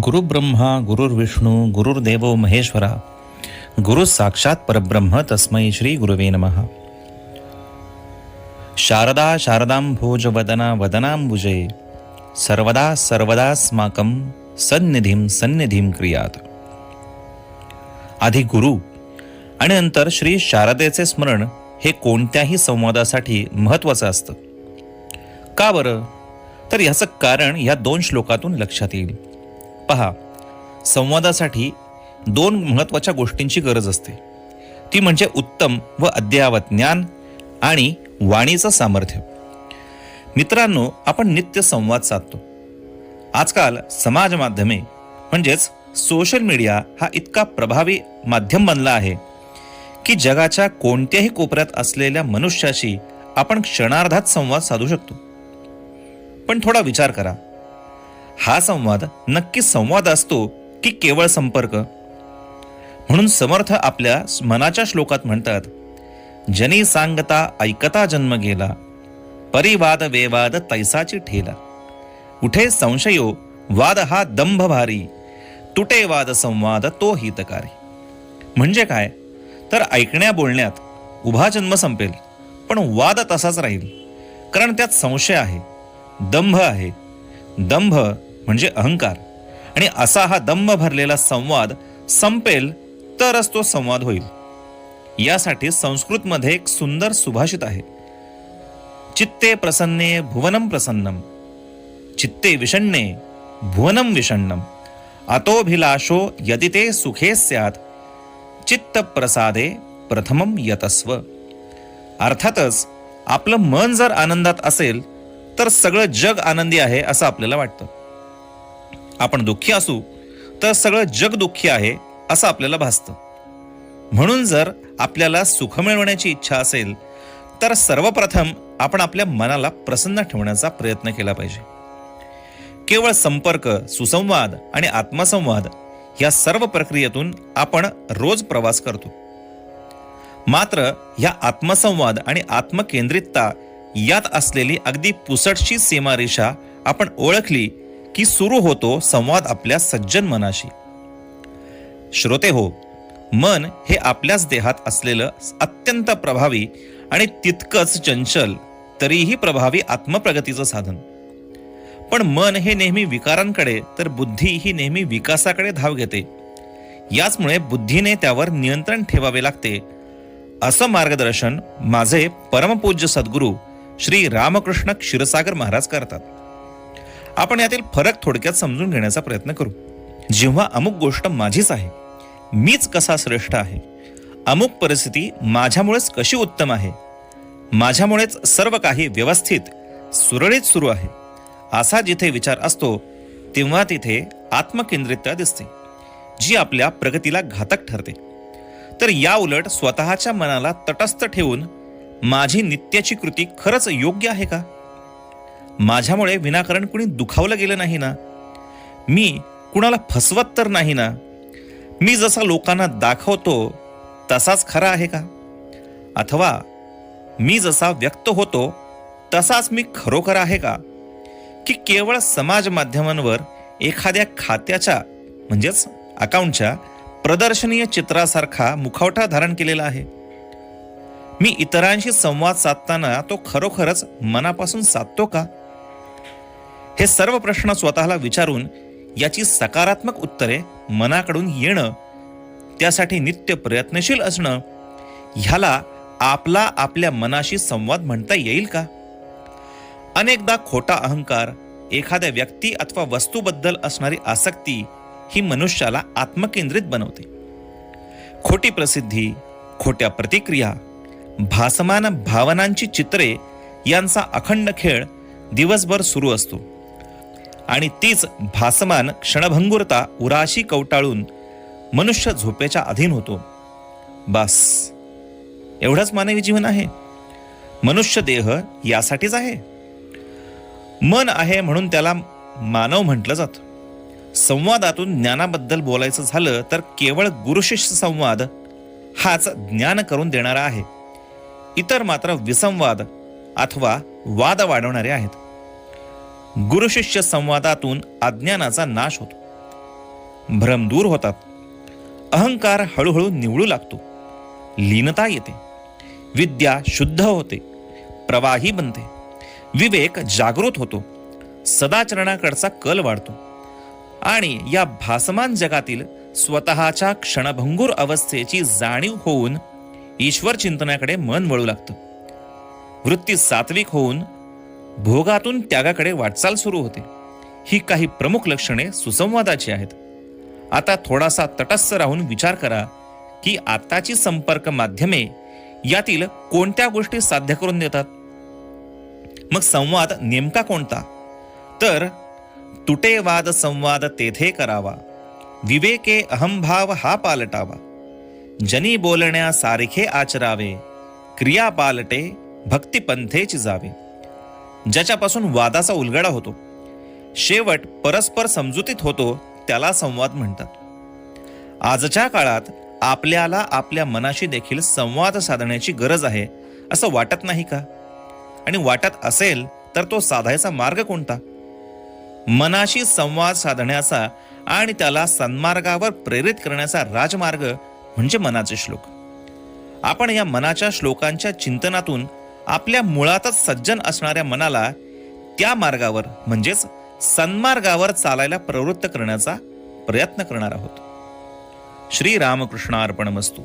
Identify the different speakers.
Speaker 1: गुरुब्रह्मा गुरुर्विष्णू गुरुर्देवो महेश्वरा गुरु साक्षात परब्रह्म तस्मै श्री गुरुवे नमः. शारदा शारदाम्भोजवदना वदना सर्वदा सर्वदास्माकं सन्निधीं सन्निधीं क्रियात. आधी गुरु आणि नंतर श्री शारदेचे स्मरण हे कोणत्याही संवादासाठी महत्वाचं असतं. का बरं? तर ह्याचं कारण या दोन श्लोकातून लक्षात येईल. पहा संवादासाठी दोन महत्त्वाच्या गोष्टींची गरज असते. ती म्हणजे उत्तम व अद्ययावत ज्ञान आणि वाणीचं सामर्थ्य. मित्रांनो आपण नित्य संवाद साधतो. आजकाल समाज माध्यमे म्हणजेच सोशल मीडिया हा इतका प्रभावी माध्यम बनला आहे की जगाच्या कोणत्याही कोपऱ्यात असलेल्या मनुष्याशी आपण क्षणार्धात संवाद साधू शकतो. पण थोडा विचार करा. हा संवाद नक्की संवाद असतो की केवळ संपर्क? म्हणून समर्थ आपल्या मनाच्या श्लोकात म्हणतात जनी सांगता ऐकता जन्म गेला परिवाद वेवाद तैसाची ठेला. उठे संशयो वाद हा दंभ भारी तुटे वाद संवाद तो हितकारी. म्हणजे काय? तर ऐकण्या बोलण्यात उभा जन्म संपेल पण वाद तसाच राहील. कारण त्यात संशय आहे दंभ आहे. दंभ म्हणजे अहंकार. आणि असा हा दंभ भरलेला संवाद संपेल तरच तो संवाद होईल. यासाठी संस्कृतमध्ये एक सुंदर सुभाषित आहे. चित्ते प्रसन्ने भुवनम प्रसन्नम चित्ते विषण्णे भुवनम विषण्णम अतोभिलाषो यदि ते सुखे स्यात. चित्त प्रसादे प्रथमम यतस्व. अर्थातच आपलं मन जर आनंदात असेल तर सगळं जग आनंदी आहे असं आपल्याला वाटतं. आपण दुःखी असू तर सगळं जग दुःखी आहे असं आपल्याला भासतं. म्हणून जर आपल्याला सुख मिळवण्याची इच्छा असेल तर सर्वप्रथम आपण आपल्या मनाला प्रसन्न ठेवण्याचा प्रयत्न केला पाहिजे. केवळ संपर्क सुसंवाद आणि आत्मसंवाद या सर्व प्रक्रियेतून आपण रोज प्रवास करतो. मात्र या आत्मसंवाद आणि आत्मकेंद्रितता यात असलेली अगदी पुसटशी सीमारेषा आपण ओळखली की सुरू होतो संवाद आपल्या सज्जन मनाशी. श्रोते हो मन हे आपल्याच देहात असलेलं अत्यंत प्रभावी आणि तितकंच चंचल तरीही प्रभावी आत्मप्रगतीचं साधन. पण मन हे नेहमी विकारांकडे तर बुद्धी ही नेहमी विकासाकडे धाव घेते. याचमुळे बुद्धीने त्यावर नियंत्रण ठेवावे लागते. असं मार्गदर्शन माझे परमपूज्य सद्गुरू श्री रामकृष्ण क्षीरसागर महाराज करतात. आपण यातील फरक थोडक्यात समजून घेण्याचा प्रयत्न करू. जेव्हा अमुक गोष्ट माझीच आहे मीच कसा श्रेष्ठ आहे? अमुक परिस्थिती माझ्यामुळेच कशी उत्तम आहे? माझ्यामुळेच सर्व काही व्यवस्थित सुरळीत सुरू आहे. असा जिथे विचार असतो तेव्हा तिथे आत्मकेंद्रितता दिसते जी आपल्या प्रगतीला घातक ठरते. तर या उलट स्वतःच्या मनाला तटस्थ ठेवून माझी नित्याची कृती खरंच योग्य आहे का? माझ्यामुळे विनाकारण कुणी दुखावलं गेलं नाही ना? मी कुणाला फसवत तर नाही ना? मी जसा लोकांना दाखवतो तसाच खरा आहे का? अथवा मी जसा व्यक्त होतो तसाच मी खरोखर आहे का? की केवळ समाज माध्यमांवर एखाद्या खात्याच्या म्हणजेच अकाउंटच्या प्रदर्शनीय चित्रासारखा मुखवटा धारण केलेला आहे? मी इतरांशी संवाद साधताना तो खरोखरच मनापासून साधतो का? हे सर्व प्रश्न स्वतःला विचारून याची सकारात्मक उत्तरे मनाकडून येणं त्यासाठी नित्य प्रयत्नशील असणं ह्याला आपला आपल्या मनाशी संवाद म्हणता येईल का? अनेकदा खोटा अहंकार एखाद्या व्यक्ती अथवा वस्तूबद्दल असणारी आसक्ती ही मनुष्याला आत्मकेंद्रित बनवते. खोटी प्रसिद्धी खोट्या प्रतिक्रिया भासमान भावनांची चित्रे यांचा अखंड खेळ दिवसभर सुरू असतो. आणि तीच भासमान क्षणभंगुरता उराशी कवटाळून मनुष्य झोपेच्या अधीन होतो. बस. एवढंच मानवी जीवन आहे. मनुष्य देह यासाठीच आहे. मन आहे म्हणून त्याला मानव म्हटलं जातं. संवादातून ज्ञानाबद्दल बोलायचं झालं तर केवळ गुरुशिष्य संवाद हाच ज्ञान करून देणारा आहे. इतर मात्र विसंवाद अथवा वाद वाढवणारे आहेत. गुरुशिष्य संवादातून अज्ञानाचा नाश होतो. भ्रम दूर होतात. अहंकार हळूहळू निवळू लागतो. लीनता येते. विद्या शुद्ध होते. प्रवाही बनते. विवेक जागृत होतो. सदाचरणाकडचा कल वाढतो. आणि या भासमान जगातील स्वतःच्या क्षणभंगूर अवस्थेची जाणीव होऊन ईश्वर चिंतनाकडे मन वळू लागतं. वृत्ती सात्विक होऊन भोगातून त्यागाकडे वाटचाल सुरू होते. ही काही प्रमुख लक्षणे सुसंवादाची आहेत. आता थोडासा तटस्थ राहून विचार करा की आताची संपर्क माध्यमे यातील कोणत्या गोष्टी साध्य करून देतात? मग संवाद नेमका कोणता? तर तुटे वाद संवाद तेथे करावा. विवेके अहंभाव हा पालटावा. जनी बोलण्या सारखे आचरावे. क्रिया पालटे भक्तिपंथेची जावे. ज्याच्यापासून वादाचा उलगडा होतो. शेवट परस्पर समजुतीत होतो त्याला संवाद म्हणतात. आजच्या काळात आपल्याला आपल्या मनाशी देखील संवाद साधण्याची गरज आहे असं वाटत नाही का? आणि वाटत असेल तर तो साधायचा मार्ग कोणता? मनाशी संवाद साधण्याचा आणि त्याला सन्मार्गावर प्रेरित करण्याचा राजमार्ग म्हणजे मनाचे श्लोक. आपण या मनाच्या श्लोकांच्या चिंतनातून आपल्या मुळातच सज्जन असणाऱ्या मनाला त्या मार्गावर म्हणजेच सन्मार्गावर चालायला प्रवृत्त करण्याचा प्रयत्न करणार आहोत. श्री रामकृष्णार्पणमस्तू